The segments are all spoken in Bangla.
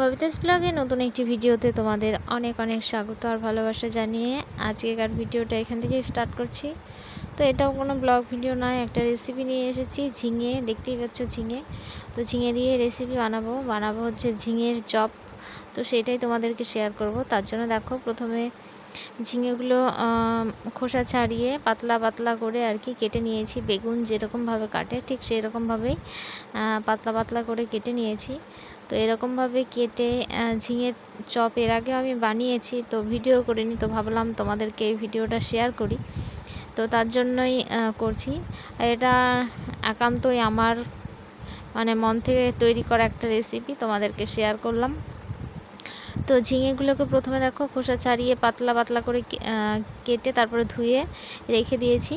ববিতাস ব্লগে নতুন একটি ভিডিওতে তোমাদের অনেক অনেক স্বাগত আর ভালোবাসা জানিয়ে আজকেকার ভিডিওটা এখান থেকে স্টার্ট করছি। তো এটাও কোনো ব্লগ ভিডিও নয়, একটা রেসিপি নিয়ে এসেছি, ঝিঙে, দেখতেই পাচ্ছ ঝিঙে। তো ঝিঙে দিয়ে রেসিপি বানাবো। বানাবো হচ্ছে ঝিঙের চপ। তো সেটাই তোমাদেরকে শেয়ার করব। তার জন্য দেখো, প্রথমে ঝিঙেগুলো খোসা ছাড়িয়ে পাতলা পাতলা করে আর কি কেটে নিয়েছি। বেগুন যেরকমভাবে কাটে, ঠিক সেই রকমভাবেই পাতলা পাতলা করে কেটে নিয়েছি। তো এরকমভাবে কেটে ঝিঙের চপ এর আগে আমি বানিয়েছি, তো ভিডিও করিনি, তো ভাবলাম তোমাদেরকে এই ভিডিওটা শেয়ার করি। তো তার জন্যই করছি। আর এটা একান্তই আমার মানে মন থেকে তৈরি করা একটা রেসিপি তোমাদেরকে শেয়ার করলাম। তো ঝিঙেগুলোকে প্রথমে দেখো খোসা ছাড়িয়ে পাতলা পাতলা করে কেটে তারপরে ধুয়ে রেখে দিয়েছি।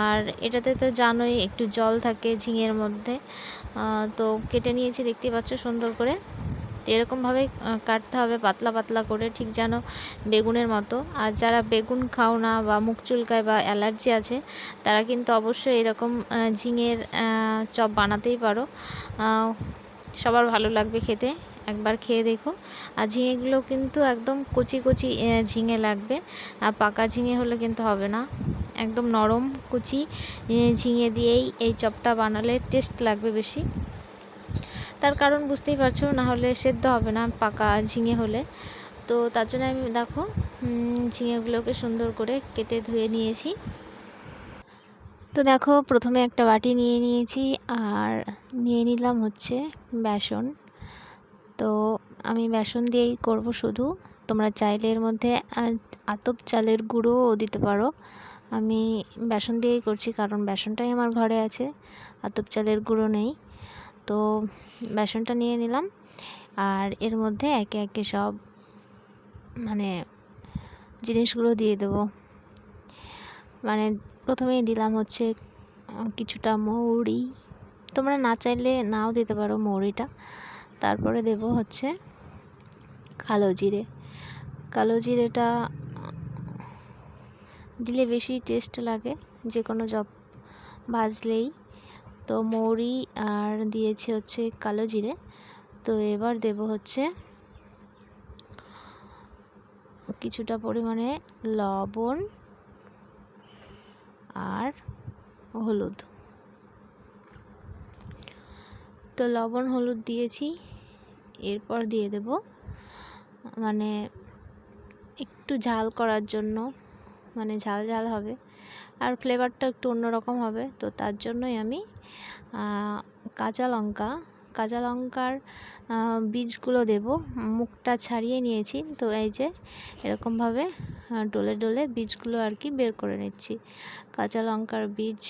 আর এটাতে তো জানোই একটু জল থাকে ঝিঙের মধ্যে। তো কেটে নিয়েছি, দেখতে পাচ্ছ সুন্দর করে। তো এরকমভাবে কাটতে হবে পাতলা পাতলা করে, ঠিক যেন বেগুনের মতো। আর যারা বেগুন খাও না বা মুখ চুলকায় বা অ্যালার্জি আছে, তারা কিন্তু অবশ্যই এরকম ঝিঙের চপ বানাতেই পারো। সবার ভালো লাগবে খেতে। একবার খেয়ে দেখো আর ঝিঙেগুলো কিন্তু একদম কচি কচি ঝিঙে লাগবে। আর পাকা ঝিঙে হলে কিন্তু হবে না। একদম নরম, কুচি ঝিঙে দিয়েই এই চপটা বানালে টেস্ট লাগবে বেশি। তার কারণ বুঝতেই পারছ, না হলে সেদ্ধ হবে না পাকা ঝিঙে হলে। তো তার জন্য আমি দেখো ঝিঙেগুলোকে সুন্দর করে কেটে ধুয়ে নিয়েছি। তো দেখো, প্রথমে একটা বাটি নিয়ে নিয়েছি, আর নিয়ে নিলাম হচ্ছে বেসন। তো আমি বেসন দিয়েই করব শুধু। তোমরা চাইলে এর মধ্যে আতপ চালের গুঁড়োও দিতে পারো। আমি বেসন দিয়েই করছি কারণ বেসনটাই আমার ঘরে আছে, আতপ চালের গুঁড়ো নেই। তো বেসনটা নিয়ে নিলাম আর এর মধ্যে একে একে সব মানে জিনিসগুলো দিয়ে দেব। মানে প্রথমেই দিলাম হচ্ছে কিছুটা মৌরি। তোমরা না চাইলে নাও দিতে পারো মৌরিটা। তারপরে দেব হচ্ছে কালো জিরে। কালো জিরেটা দিলে বেশি টেস্ট লাগে যে কোনো জব ভাজলেই। তো মৌরি আর দিয়েছে হচ্ছে কালো জিরে। তো এবার দেব হচ্ছে কিছুটা পরিমাণে লবণ আর হলুদ। তো লবণ হলুদ দিয়েছি। এরপর দিয়ে দেব মানে একটু ঝাল করার জন্য মানে ঝাল ঝাল হবে। আর ফ্লেভারটা একটু অন্যরকম হবে, তো তার জন্যই আমি কাঁচা লঙ্কা, কাঁচা লঙ্কার বীজগুলো দেব। মুখটা ছাড়িয়ে নিয়েছি, তো এই যে এরকমভাবে ডলে ডলে বীজগুলো আর কি বের করে নিচ্ছি। কাঁচা লঙ্কার বীজ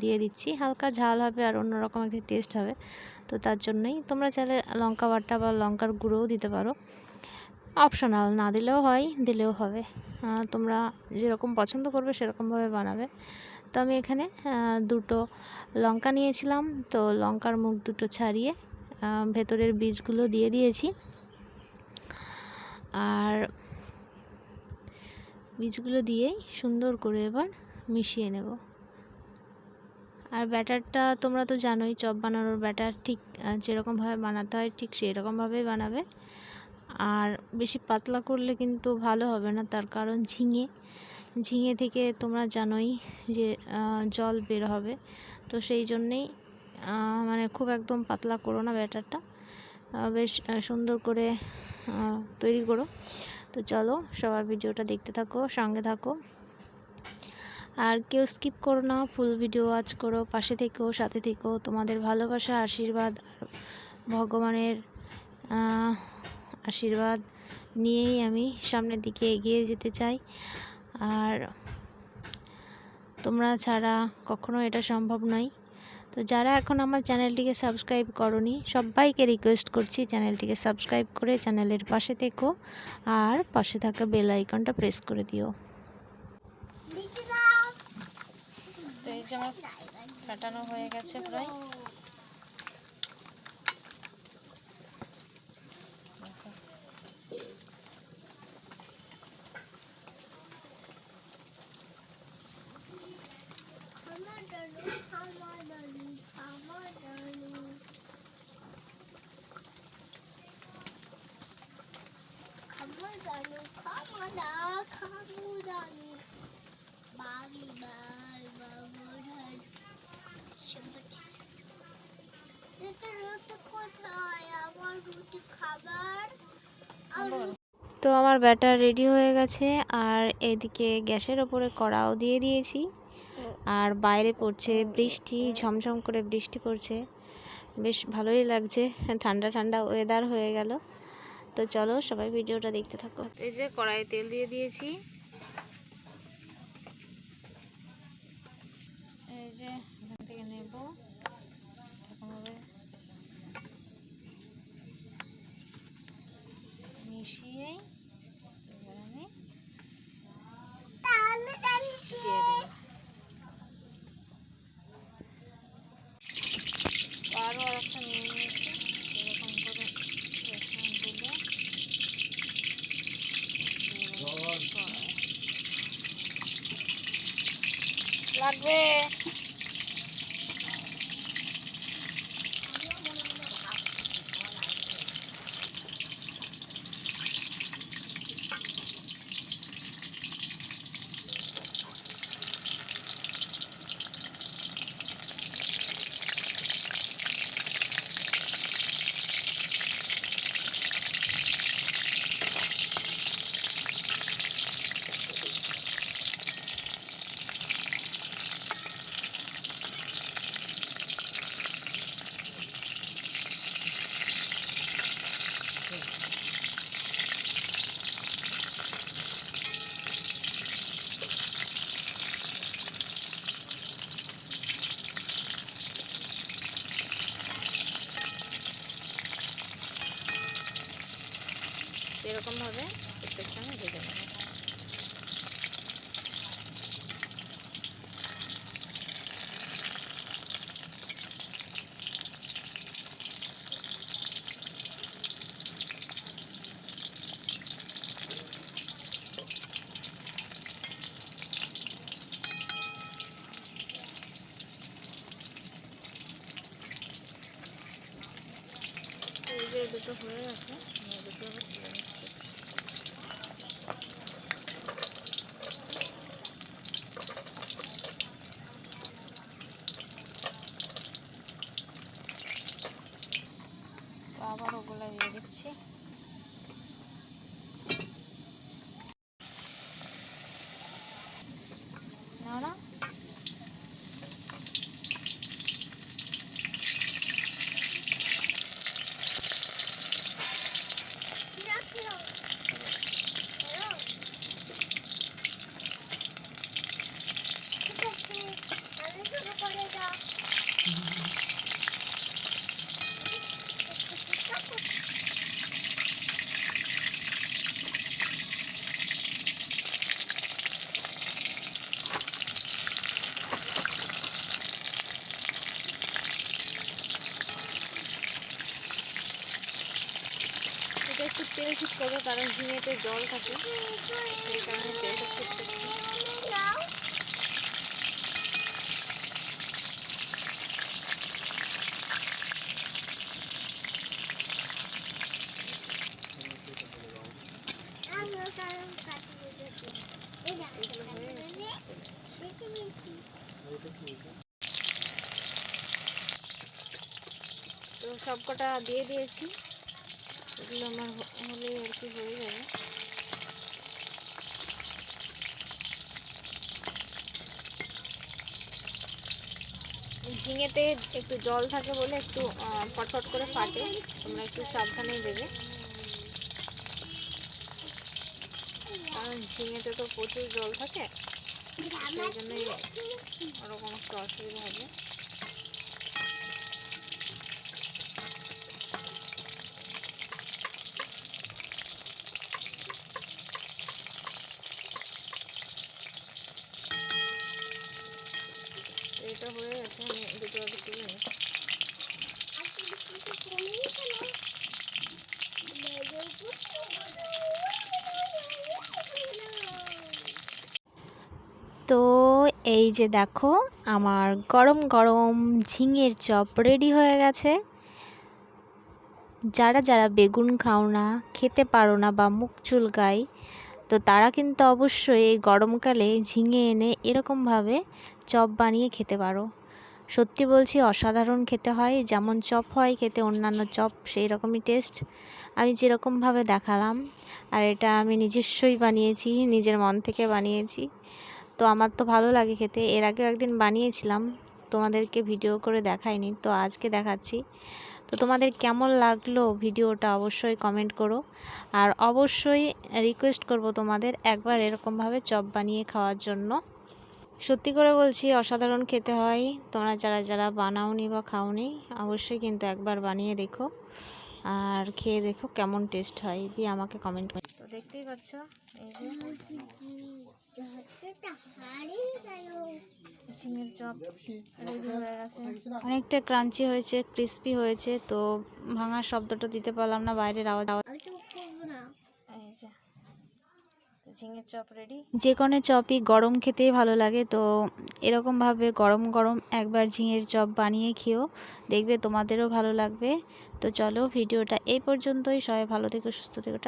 দিয়ে দিচ্ছি। হালকা ঝাল হবে আর অন্যরকম একটা টেস্ট হবে। তো তার জন্যই তোমরা চাইলে লঙ্কা বাটা বা লঙ্কার গুঁড়োও দিতে পারো। অপশনাল না দিলেও হয়, দিলেও হবে। তোমরা যেরকম পছন্দ করবে সেরকমভাবে বানাবে। তো আমি এখানে দুটো লঙ্কা নিয়েছিলাম। তো লঙ্কার মুখ দুটো ছাড়িয়ে ভেতরের বীজগুলো দিয়ে দিয়েছি। আর বীজগুলো দিয়েই সুন্দর করে এবার মিশিয়ে নেব। আর ব্যাটারটা তোমরা তো জানোই, চপ বানানোর ব্যাটার ঠিক যেরকমভাবে বানাতে হয় ঠিক সেই রকমভাবেই বানাবে। আর বেশি পাতলা করলে কিন্তু ভালো হবে না, তার কারণ ঝিঙে। ঝিঙে থেকে তোমরা জানোই যে জল বের হবে। তো সেই জন্যেই মানে খুব একদম পাতলা করো না ব্যাটারটা। বেশ সুন্দর করে তৈরি করো। তো চলো সবার ভিডিওটা দেখতে থাকো, সঙ্গে থাকো। আর কেউ স্কিপ করো না, ফুল ভিডিও ওয়াচ করো। পাশে থেকেও সাথে থেকেও তোমাদের ভালোবাসা, আশীর্বাদ ভগবানের আশীর্বাদ নিয়েই আমি সামনের দিকে এগিয়ে যেতে চাই। আর তোমরা ছাড়া কখনো এটা সম্ভব নয়। তো যারা এখন আমার চ্যানেলটিকে সাবস্ক্রাইব করনি, সবাইকে রিকোয়েস্ট করছি চ্যানেলটিকে সাবস্ক্রাইব করে চ্যানেলের পাশে থেকো আর পাশে থাকা বেল আইকনটা প্রেস করে দিও তো এই যে আমার ফাটানো হয়ে গেছে প্রায় আলু খাব না খাব না আমি বাবি বার বাবুর এটা রুটি কোথায় আমার রুটি খাবার আর তো আমার ব্যাটার রেডি হয়ে গেছে আর এদিকে গ্যাসের ওপরে কড়াও দিয়ে দিয়েছি। আর বাইরে পড়ছে বৃষ্টি, ঝমঝম করে বৃষ্টি পড়ছে। বেশ ভালোই লাগছে, ঠান্ডা ঠান্ডা ওয়েদার হয়ে গেল। তো চলো সবাই ভিডিওটা দেখতে থাকো। এই যে কড়াইয়ে তেল দিয়ে দিয়েছি। এই যে এখান থেকে নেব। এরকমভাবে মিশিয়ে এবার আমি তাহলে তাহলে দিয়ে দেবো আরও আর একটা নিয়ে নিয়েছি এরকম করে রসুনগুলো লাগবে এরকমভাবে প্রত্যেকটা আমি ভেজে নেব এই যে দুটো হয়ে গেছে। দুটো আবার তুলে নিচ্ছি তো আবার ওগুলো দিয়ে দিচ্ছি নাও না রাখল ঠিক আছে আমি শুরু করে দাও এটা একটু তেল ঠিক করব, কারণ ঝিঙেতে জল থাকে। সেই কারণে তেলটা ঠিক করছি তো দিয়ে দিয়েছি। এগুলো আমার হলেই আর কি হয়ে যাবে। ঝিঙেতে একটু জল থাকে বলে একটু ফটফট করে ফাটে। তোমরা একটু সাবধানেই দেবে। কারণ ঝিঙেতে তো প্রচুর জল থাকে, সেই জন্যই ওরকম একটু অসুবিধা হবে তো এটা হয়ে গেছে আমি দুটো আগে তুলে নিই তো এই যে দেখো, আমার গরম গরম ঝিঙের চপ রেডি হয়ে গেছে। যারা যারা বেগুন খাও না, খেতে পারো না বা মুখ চুলকায়, তো তারা কিন্তু অবশ্যই এই গরমকালে ঝিঙে এনে এরকমভাবে চপ বানিয়ে খেতে পারো। সত্যি বলছি, অসাধারণ খেতে হয়, যেমন চপ হয়, খেতে অন্যান্য চপ, সেই রকমই টেস্ট আমি যেরকমভাবে দেখালাম, আর এটা আমি নিজস্বই বানিয়েছি, নিজের মন থেকে বানিয়েছি। তো আমার তো ভালো লাগে খেতে। এর আগেও একদিন বানিয়েছিলাম, তোমাদেরকে ভিডিও করে দেখাইনি, তো আজকে দেখাচ্ছি। তো তোমাদের কেমন লাগল ভিডিওটা অবশ্যই কমেন্ট করো। আর অবশ্যই রিকোয়েস্ট করব তোমাদের একবার এরকমভাবে চপ বানিয়ে খাওয়ার জন্য। সত্যি করে বলছি, অসাধারণ খেতে হয়। তোমরা যারা যারা বানাওনি বা খাওনি, অবশ্যই কিন্তু একবার বানিয়ে দেখো। আর খেয়ে দেখো কেমন টেস্ট হয়, দিয়ে আমাকে কমেন্ট করে। তো দেখতেই পাচ্ছ অনেকটা ক্রাঞ্চি হয়েছে ক্রিস্পি হয়েছে, তো ভাঙার শব্দটা দিতে পারলাম না, বাইরের আওয়াজ আমি তো করব না এই যে তো ঝিঙের চপ রেডি যে কোনো চপই গরম খেতেই ভালো লাগে, তো এরকমভাবে গরম গরম একবার ঝিঙের চপ বানিয়ে খেও, দেখবে তোমাদেরও ভালো লাগবে। তো চলো ভিডিওটা এই পর্যন্তই, সবাই ভালো থেকো, সুস্থ থেকো